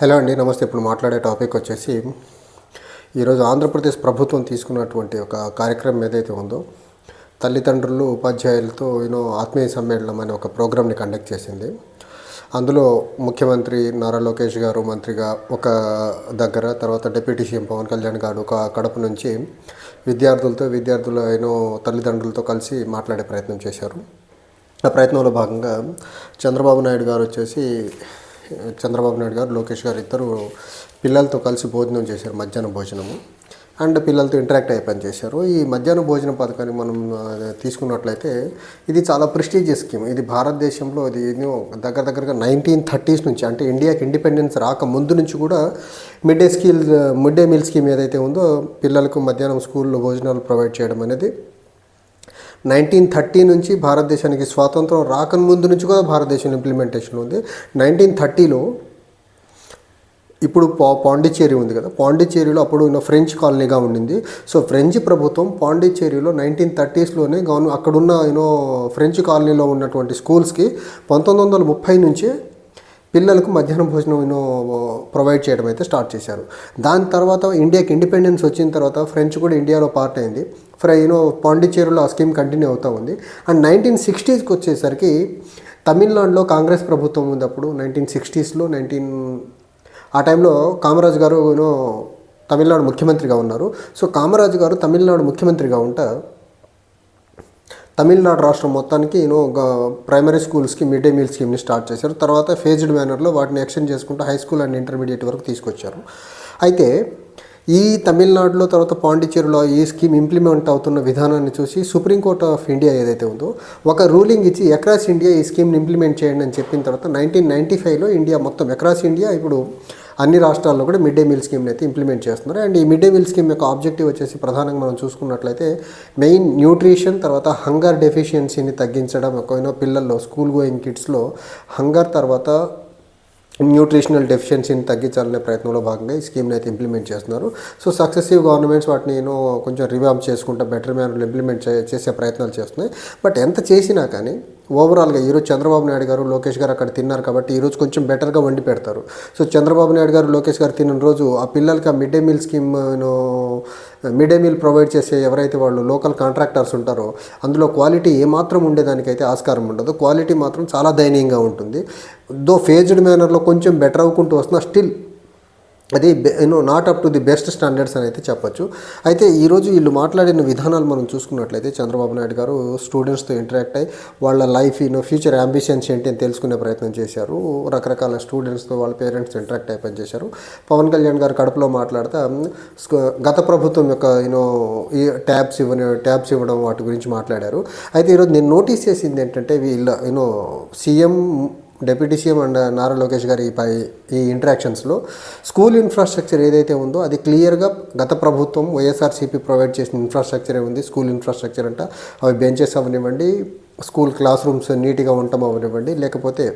Hello అండి నమస్తే. ఇప్పుడు మాట్లాడే టాపిక్ వచ్చేసి ఈరోజు ఆంధ్రప్రదేశ్ ప్రభుత్వం తీసుకున్నటువంటి ఒక కార్యక్రమం ఏదైతే ఉందో తల్లిదండ్రులు ఉపాధ్యాయులతో యూనో ఆత్మీయ సమ్మేళనం అనే ఒక ప్రోగ్రామ్ని కండక్ట్ చేసింది. అందులో ముఖ్యమంత్రి నారా లోకేష్ గారు మంత్రిగా ఒక దగ్గర తర్వాత డిప్యూటీ సీఎం పవన్ కళ్యాణ్ గారు ఒక కడప నుంచి విద్యార్థులతో విద్యార్థుల ఏనో తల్లిదండ్రులతో కలిసి మాట్లాడే ప్రయత్నం చేశారు. ఆ ప్రయత్నంలో భాగంగా చంద్రబాబు నాయుడు గారు వచ్చేసి చంద్రబాబు నాయుడు గారు లోకేష్ గారు ఇద్దరు పిల్లలతో కలిసి భోజనం చేశారు మధ్యాహ్న భోజనము. అండ్ పిల్లలతో ఇంటరాక్ట్ అయ్యే పని చేశారు. ఈ మధ్యాహ్న భోజన పథకాన్ని మనం తీసుకున్నట్లయితే ఇది చాలా ప్రెస్టీజియస్ స్కీమ్. ఇది భారతదేశంలో ఇది దగ్గర దగ్గరగా నైన్టీన్ థర్టీస్ నుంచి అంటే ఇండియాకి ఇండిపెండెన్స్ రాక ముందు నుంచి కూడా mid day scheme mid day meal scheme ఏదైతే ఉందో పిల్లలకు మధ్యాహ్నం స్కూల్లో భోజనాలు ప్రొవైడ్ చేయడం అనేది నైన్టీన్ థర్టీ నుంచి భారతదేశానికి స్వాతంత్రం రాకముందు నుంచి కూడా భారతదేశం ఇంప్లిమెంటేషన్ ఉంది. నైన్టీన్ థర్టీలో ఇప్పుడు పా పాండిచ్చేరి ఉంది కదా. పాండిచ్చేరిలో అప్పుడు ఉన్న ఫ్రెంచ్ కాలనీగా ఉండింది. సో ఫ్రెంచ్ ప్రభుత్వం పాండిచ్చేరిలో నైన్టీన్ థర్టీస్లోనే గవర్న అక్కడున్న యూనో ఫ్రెంచ్ కాలనీలో ఉన్నటువంటి స్కూల్స్కి పంతొమ్మిది వందల ముప్పై నుంచే పిల్లలకు మధ్యాహ్నం భోజనం ప్రొవైడ్ చేయడం అయితే స్టార్ట్ చేశారు. దాని తర్వాత ఇండియాకి ఇండిపెండెన్స్ వచ్చిన తర్వాత ఫ్రెంచ్ కూడా ఇండియాలో పార్ట్ అయింది. ఫ్రై యూనో పాండిచ్చేరిలో ఆ స్కీమ్ కంటిన్యూ అవుతూ ఉంది. అండ్ నైన్టీన్ సిక్స్టీస్కి వచ్చేసరికి తమిళనాడులో కాంగ్రెస్ ప్రభుత్వం ఉంది అప్పుడు నైన్టీన్ సిక్స్టీస్లో నైన్టీన్ ఆ టైంలో కామరాజు గారు తమిళనాడు ముఖ్యమంత్రిగా ఉన్నారు. సో కామరాజు గారు తమిళనాడు ముఖ్యమంత్రిగా ఉంటా తమిళనాడు రాష్ట్రం మొత్తానికి యూనో ప్రైమరీ స్కూల్స్కి మిడ్ డే మీల్ స్కీమ్ని స్టార్ట్ చేశారు. తర్వాత ఫేజ్డ్ మేనర్లో వాటిని ఎక్స్టెండ్ చేసుకుంటూ హై స్కూల్ అండ్ ఇంటర్మీడియట్ వరకు తీసుకొచ్చారు. అయితే ఈ తమిళనాడులో తర్వాత పాండిచ్చేరిలో ఈ స్కీమ్ ఇంప్లిమెంట్ అవుతున్న విధానాన్ని చూసి సుప్రీంకోర్ట్ ఆఫ్ ఇండియా ఏదైతే ఉందో ఒక రూలింగ్ ఇచ్చి అక్రాస్ ఇండియా ఈ స్కీమ్ని ఇంప్లిమెంట్ చేయండి అని చెప్పిన తర్వాత నైన్టీన్ నైంటీ ఫైవ్లో ఇండియా మొత్తం అక్రాస్ ఇండియా ఇప్పుడు అన్ని రాష్ట్రాల్లో కూడా మిడ్ డే మీల్ స్కీమ్ని అయితే ఇంప్లిమెంట్ చేస్తున్నారు. అండ్ ఈ మిడ్ డే మీల్ స్కీమ్ యొక్క ఆబ్జెక్టివ్ వచ్చేసి ప్రధానంగా మనం చూసుకున్నట్లయితే మెయిన్ న్యూట్రిషన్ తర్వాత హంగర్ డెఫిషియన్సీని తగ్గించడం ఎక్కువైనా పిల్లల్లో స్కూల్ గోయింగ్ కిడ్స్లో హంగర్ తర్వాత న్యూట్రిషనల్ డెఫిషియన్సీని తగ్గించాలనే ప్రయత్నంలో భాగంగా ఈ స్కీమ్ని అయితే ఇంప్లిమెంట్ చేస్తున్నారు. సో సక్సెసివ్ గవర్నమెంట్స్ వాటిని నేను కొంచెం రివామ్ చేసుకుంటా బెటర్ మేనర్లో ఇంప్లిమెంట్ చేసే ప్రయత్నాలు చేస్తున్నాయి. బట్ ఎంత చేసినా కానీ ఓవరాల్గా ఈరోజు చంద్రబాబు నాయుడు గారు లోకేష్ గారు అక్కడ తిన్నారు కాబట్టి ఈరోజు కొంచెం బెటర్గా వండి పెడతారు. సో చంద్రబాబు నాయుడు గారు లోకేష్ గారు తిన్న రోజు ఆ పిల్లలకి ఆ mid day meal scheme mid day meal provide చేసే ఎవరైతే వాళ్ళు లోకల్ కాంట్రాక్టర్స్ ఉంటారో అందులో క్వాలిటీ ఏమాత్రం ఉండేదానికైతే ఆస్కారం ఉండదు. క్వాలిటీ మాత్రం చాలా దయనీయంగా ఉంటుంది. దో ఫేజ్డ్ మేనర్లో కొంచెం బెటర్ అవ్వుకుంటూ వస్తున్నా స్టిల్ అది you know not up to the best standards అని అయితే చెప్పొచ్చు. అయితే ఈరోజు వీళ్ళు మాట్లాడిన విధానాలు మనం చూసుకున్నట్లయితే చంద్రబాబు నాయుడు గారు స్టూడెంట్స్తో ఇంటరాక్ట్ అయ్యి వాళ్ళ లైఫ్ యూనో ఫ్యూచర్ అంబిషన్స్ ఏంటి అని తెలుసుకునే ప్రయత్నం చేశారు. రకరకాల స్టూడెంట్స్తో వాళ్ళ పేరెంట్స్ ఇంటరాక్ట్ అయ్యి పనిచేశారు. పవన్ కళ్యాణ్ గారు కడపలో మాట్లాడుతూ గత ప్రభుత్వం యొక్క యూనో ఈ ట్యాబ్స్ ఇవ్వని ట్యాబ్స్ ఇవ్వడం వాటి గురించి మాట్లాడారు. అయితే ఈరోజు నేను నోటీస్ చేసింది ఏంటంటే వీళ్ళ you know CM deputy CM and Nara Lokesh గారి ఈ పై ఈ ఇంటరాక్షన్స్లో స్కూల్ ఇన్ఫ్రాస్ట్రక్చర్ ఏదైతే ఉందో అది క్లియర్గా గత ప్రభుత్వం వైఎస్ఆర్సీపీ ప్రొవైడ్ చేసిన ఇన్ఫ్రాస్ట్రక్చరే ఉంది. స్కూల్ ఇన్ఫ్రాస్ట్రక్చర్ అంట. అవి బెంచెస్ అవనివ్వండి స్కూల్ క్లాస్ రూమ్స్ నీట్గా ఉండటం అవనివ్వండి లేకపోతే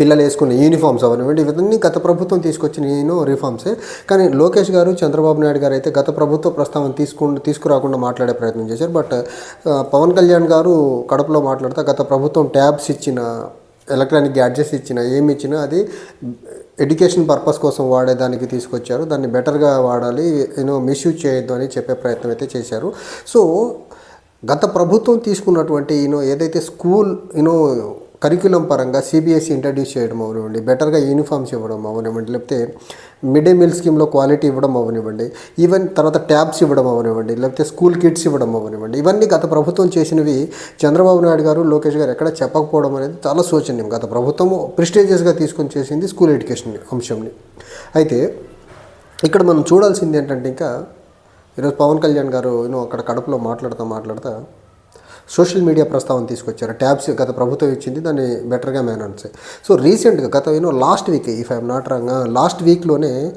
పిల్లలు వేసుకునే యూనిఫామ్స్ అవనివ్వండి ఇవన్నీ గత ప్రభుత్వం తీసుకొచ్చిన నేను రిఫార్మ్సే. కానీ లోకేష్ గారు చంద్రబాబు నాయుడు గారు అయితే గత ప్రభుత్వ ప్రస్తావన తీసుకు తీసుకురాకుండా మాట్లాడే ప్రయత్నం చేశారు. బట్ పవన్ కళ్యాణ్ గారు కడపలో మాట్లాడుతూ గత ప్రభుత్వం ట్యాబ్స్ ఇచ్చిన ఎలక్ట్రానిక్ గ్యాడ్జెట్స్ ఇచ్చినా ఏమి ఇచ్చినా అది ఎడ్యుకేషన్ పర్పస్ కోసం వాడేదానికి తీసుకొచ్చారు. దాన్ని బెటర్గా వాడాలి యూనో మిస్యూజ్ చేయొద్దు అని చెప్పే ప్రయత్నం అయితే చేశారు. సో గత ప్రభుత్వం తీసుకున్నటువంటి యూనో ఏదైతే స్కూల్ యూనో కరికులం పరంగా సిబిఎస్ఈ ఇంట్రడ్యూస్ చేయడం అవనివ్వండి. బెటర్గా యూనిఫామ్స్ ఇవ్వడం అవనివ్వండి. లేకపోతే మిడ్ డే మీల్ స్కీమ్లో క్వాలిటీ ఇవ్వడం అవనివ్వండి. ఈవెన్ తర్వాత ట్యాబ్స్ ఇవ్వడం అవనివ్వండి. లేకపోతే స్కూల్ కిట్స్ ఇవ్వడం అవనివ్వండి. ఇవన్నీ గత ప్రభుత్వం చేసినవి చంద్రబాబు నాయుడు గారు లోకేష్ గారు ఎక్కడ చెప్పకపోవడం అనేది చాలా శోచనీయం. గత ప్రభుత్వం ప్రిస్టేజియస్గా తీసుకొని చేసింది స్కూల్ ఎడ్యుకేషన్ అంశంని. అయితే ఇక్కడ మనం చూడాల్సింది ఏంటంటే ఇంకా ఈరోజు పవన్ కళ్యాణ్ గారు అక్కడ కడపలో మాట్లాడుతూ మాట్లాడుతూ సోషల్ మీడియా ప్రస్తావన తీసుకొచ్చారు. ట్యాబ్స్ గత ప్రభుత్వం ఇచ్చింది దాన్ని బెటర్గా మేనన్స్ సో రీసెంట్గా గత you know last week if I'm not wrong last వీక్లోనే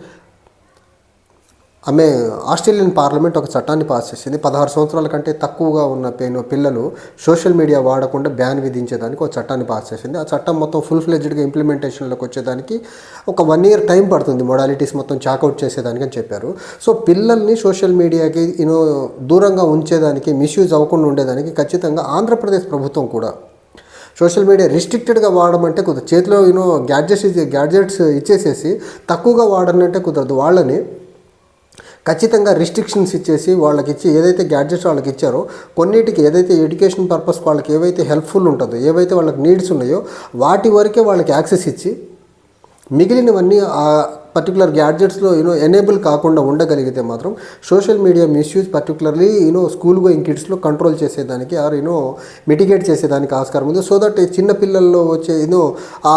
ఆమె ఆస్ట్రేలియన్ పార్లమెంట్ ఒక చట్టాన్ని పాస్ చేసింది. పదహారు సంవత్సరాల కంటే తక్కువగా ఉన్న పేను పిల్లలు సోషల్ మీడియా వాడకుండా బ్యాన్ విధించేదానికి ఒక చట్టాన్ని పాస్ చేసింది. ఆ చట్టం మొత్తం ఫుల్ ఫ్లెడ్జ్డ్గా ఇంప్లిమెంటేషన్లోకి వచ్చేదానికి ఒక వన్ ఇయర్ టైం పడుతుంది మొడాలిటీస్ మొత్తం చాకౌట్ చేసేదానికి అని చెప్పారు. సో పిల్లల్ని సోషల్ మీడియాకి యూనో దూరంగా ఉంచేదానికి మిస్యూజ్ అవ్వకుండా ఉండేదానికి ఖచ్చితంగా ఆంధ్రప్రదేశ్ ప్రభుత్వం కూడా సోషల్ మీడియా రిస్ట్రిక్టెడ్గా వాడమంటే కుదరదు. చేతిలో యూనో గ్యాడ్జెట్స్ గ్యాడ్జెట్స్ ఇచ్చేసేసి తక్కువగా వాడనంటే కుదరదు. వాళ్ళని ఖచ్చితంగా రిస్ట్రిక్షన్స్ ఇచ్చేసి వాళ్ళకి ఇచ్చి ఏదైతే గ్యాడ్జెట్స్ వాళ్ళకి ఇచ్చారో కొన్నిటికి ఏదైతే ఎడ్యుకేషన్ పర్పస్ వాళ్ళకి ఏవైతే హెల్ప్ఫుల్ ఉంటుందో ఏవైతే వాళ్ళకి నీడ్స్ ఉన్నాయో వాటి వరకే వాళ్ళకి యాక్సెస్ ఇచ్చి మిగిలినవన్నీ ఆ పర్టికులర్ గ్యాడ్జెట్స్లో యూనో ఎనేబుల్ కాకుండా ఉండగలిగితే మాత్రం social media misuse particularly you know school going కిడ్స్లో control చేసేదానికి ఆర్ యూనో మిటిగేట్ చేసేదానికి ఆస్కారం ఉంది. సో దట్ చిన్న పిల్లల్లో వచ్చే యూనో ఆ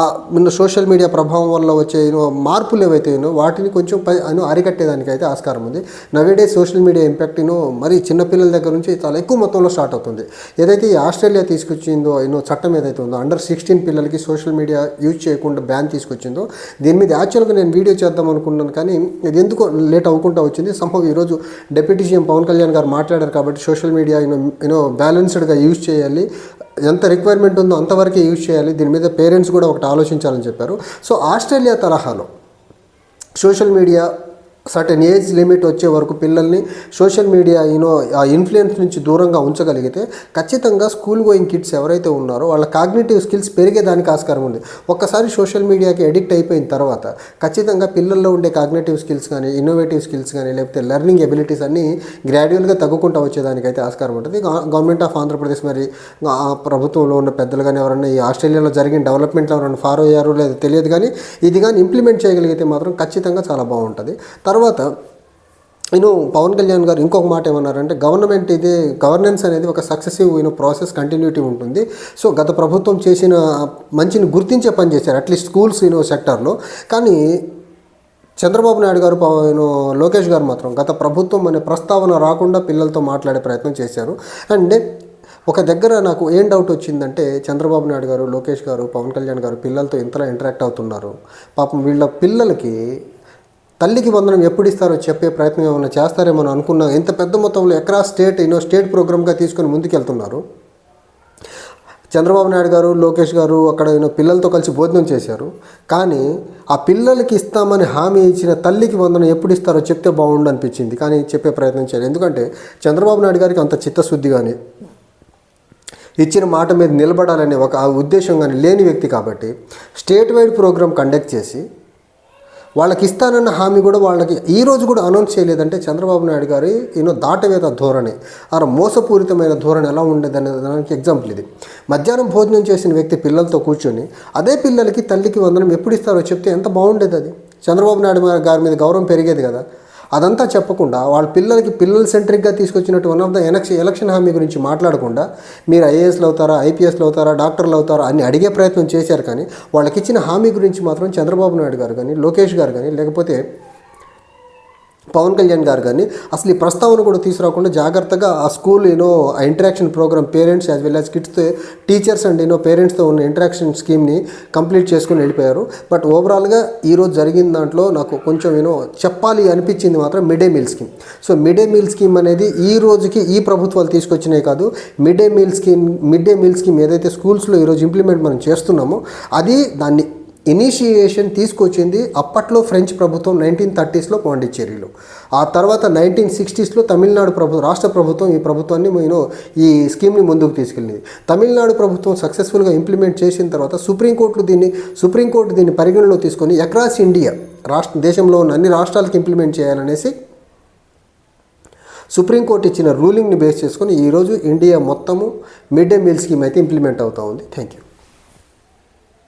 సోషల్ మీడియా ప్రభావం వల్ల వచ్చే యూనో మార్పులు ఏవైతే యూనో వాటిని కొంచెం పై యూనో అరికట్టేదానికి అయితే ఆస్కారం ఉంది. Nowadays social media impact you know మరి చిన్నపిల్లల దగ్గర నుంచి చాలా ఎక్కువ మొత్తంలో స్టార్ట్ అవుతుంది. ఏదైతే ఈ ఆస్ట్రేలియా తీసుకొచ్చిందో యూనో చట్టం ఏదైతే ఉందో అండర్ సిక్స్టీన్ పిల్లలకి సోషల్ మీడియా యూజ్ చేయకుండా బ్యాన్ తీసుకొచ్చిందో దీని మీద యాక్చువల్గా నేను వీడియో చేద్దాం అనుకున్నాను కానీ ఇది ఎందుకో లేట్ అవ్వకుండా వచ్చింది. సంభవ్ ఈరోజు డిప్యూటీ సీఎం పవన్ కళ్యాణ్ గారు మాట్లాడారు కాబట్టి social media you know you know బ్యాలెన్స్డ్గా యూజ్ చేయాలి. ఎంత రిక్వైర్మెంట్ ఉందో అంతవరకే యూజ్ చేయాలి. దీని మీద పేరెంట్స్ కూడా ఒకటి ఆలోచించాలని చెప్పారు. సో ఆస్ట్రేలియా తరహాలో social media certain age limit వచ్చే వరకు పిల్లల్ని సోషల్ మీడియా యూనో ఆ ఇన్ఫ్లుయెన్స్ నుంచి దూరంగా ఉంచగలిగితే ఖచ్చితంగా స్కూల్ గోయింగ్ కిడ్స్ ఎవరైతే ఉన్నారో వాళ్ళ కాగ్నేటివ్ స్కిల్స్ పెరిగేదానికి ఆస్కారం ఉంది. ఒక్కసారి సోషల్ మీడియాకి అడిక్ట్ అయిపోయిన తర్వాత ఖచ్చితంగా పిల్లల్లో ఉండే కాగ్నేటివ్ స్కిల్స్ కానీ ఇన్నోవేటివ్ స్కిల్స్ కానీ లేకపోతే లెర్నింగ్ ఎబిలిటీస్ అన్నీ గ్రాడ్యువల్గా తగ్గుకుంటూ వచ్చేదానికైతే ఆస్కారం ఉంటుంది. గవర్నమెంట్ ఆఫ్ ఆంధ్రప్రదేశ్ మరి ప్రభుత్వంలో ఉన్న పెద్దలు కానీ ఎవరైనా ఈ ఆస్ట్రేలియాలో జరిగిన డెవలప్మెంట్లో ఎవరైనా ఫాలో అయ్యారో లేదో తెలియదు కానీ ఇది కానీ ఇంప్లిమెంట్ చేయగలిగితే మాత్రం ఖచ్చితంగా చాలా బాగుంటుంది. తర్వాత తర్వాత నేను పవన్ కళ్యాణ్ గారు ఇంకొక మాట ఏమన్నారంటే గవర్నమెంట్ ఇది గవర్నెన్స్ అనేది ఒక successive you know process continuity ఉంటుంది. సో గత ప్రభుత్వం చేసిన మంచిని గుర్తించే పని చేశారు అట్లీస్ట్ స్కూల్స్ యూనో సెక్టర్లో. కానీ చంద్రబాబు నాయుడు గారు లోకేష్ గారు మాత్రం గత ప్రభుత్వం అనే ప్రస్తావన రాకుండా పిల్లలతో మాట్లాడే ప్రయత్నం చేశారు. అండ్ ఒక దగ్గర నాకు ఏం డౌట్ వచ్చిందంటే చంద్రబాబు నాయుడు గారు లోకేష్ గారు పవన్ కళ్యాణ్ గారు పిల్లలతో ఇంతలా ఇంటరాక్ట్ అవుతున్నారు. పాపం వీళ్ళ పిల్లలకి తల్లికి వందనం ఎప్పుడు ఇస్తారో చెప్పే ప్రయత్నం ఏమైనా చేస్తారేమో అనుకున్నాం. ఇంత పెద్ద మొత్తంలో ఎకరా స్టేట్ యూనో స్టేట్ ప్రోగ్రామ్గా తీసుకొని ముందుకెళ్తున్నారు. చంద్రబాబు నాయుడు గారు లోకేష్ గారు అక్కడ యూనో పిల్లలతో కలిసి భోజనం చేశారు. కానీ ఆ పిల్లలకి ఇస్తామని హామీ ఇచ్చిన తల్లికి వందనం ఎప్పుడు ఇస్తారో చెప్తే బాగుండు అనిపించింది కానీ చెప్పే ప్రయత్నం చేయాలి ఎందుకంటే చంద్రబాబు నాయుడు గారికి అంత చిత్తశుద్ధి కానీ ఇచ్చిన మాట మీద నిలబడాలనే ఒక ఉద్దేశం కానీ లేని వ్యక్తి కాబట్టి స్టేట్ వైడ్ ప్రోగ్రామ్ కండక్ట్ చేసి వాళ్ళకి ఇస్తానన్న హామీ కూడా వాళ్ళకి ఈ రోజు కూడా అనౌన్స్ చేయలేదంటే చంద్రబాబు నాయుడు గారి ఏదో దాటవేత ధోరణి ఆ మోసపూరితమైన ధోరణి ఎలా ఉండేది దానికి ఎగ్జాంపుల్ ఇది. మధ్యాహ్నం భోజనం చేసిన వ్యక్తి పిల్లలతో కూర్చొని అదే పిల్లలకి తల్లికి వందనం ఎప్పుడు ఇస్తారో చెప్తే ఎంత బాగుండేది అది? చంద్రబాబు నాయుడు గారి మీద గౌరవం పెరిగేది కదా. అదంతా చెప్పకుండా వాళ్ళ పిల్లలకి పిల్లల సెంట్రిక్గా తీసుకొచ్చినట్టు one of the election election హామీ గురించి మాట్లాడకుండా మీరు ఐఏఎస్లు అవుతారా ఐపీఎస్లు అవుతారా డాక్టర్లు అవుతారా అని అడిగే ప్రయత్నం చేశారు కానీ వాళ్ళకి ఇచ్చిన హామీ గురించి మాత్రం చంద్రబాబు నాయుడు గారు కానీ లోకేష్ గారు కానీ లేకపోతే పవన్ కళ్యాణ్ గారు కానీ అసలు ఈ ప్రస్తావన కూడా తీసుకురాకుండా జాగ్రత్తగా ఆ స్కూల్ యూనో ఆ interaction program parents as well as kids teachers and you know పేరెంట్స్తో ఉన్న ఇంటరాక్షన్ స్కీమ్ని కంప్లీట్ చేసుకుని వెళ్ళిపోయారు. బట్ ఓవరాల్గా ఈరోజు జరిగిన దాంట్లో నాకు కొంచెం యూనో చెప్పాలి అనిపించింది మాత్రం mid day meal scheme. So mid day meal scheme అనేది ఈ రోజుకి ఈ ప్రభుత్వాలు తీసుకొచ్చినాయి కాదు mid day meal scheme mid day meal scheme ఏదైతే స్కూల్స్లో ఈరోజు ఇంప్లిమెంట్ మనం చేస్తున్నామో అది దాన్ని ఇనిషియేషన్ తీసుకొచ్చింది అప్పట్లో ఫ్రెంచ్ ప్రభుత్వం నైన్టీన్ థర్టీస్లో పాండిచ్చేరిలో. ఆ తర్వాత నైన్టీన్ సిక్స్టీస్లో తమిళనాడు ప్రభుత్వం రాష్ట్ర ప్రభుత్వం ఈ ప్రభుత్వాన్ని నేను ఈ స్కీమ్ని ముందుకు తీసుకెళ్ళింది. తమిళనాడు ప్రభుత్వం సక్సెస్ఫుల్గా ఇంప్లిమెంట్ చేసిన తర్వాత సుప్రీంకోర్టు దీన్ని సుప్రీంకోర్టు దీన్ని పరిగణలో తీసుకొని అక్రాస్ ఇండియా రాష్ట్ర దేశంలో ఉన్న అన్ని రాష్ట్రాలకు ఇంప్లిమెంట్ చేయాలనేసి సుప్రీంకోర్టు ఇచ్చిన రూలింగ్ని బేస్ చేసుకొని ఈరోజు ఇండియా మొత్తము మిడ్ డే మీల్ స్కీమ్ అయితే ఇంప్లిమెంట్ అవుతూ ఉంది. Thank you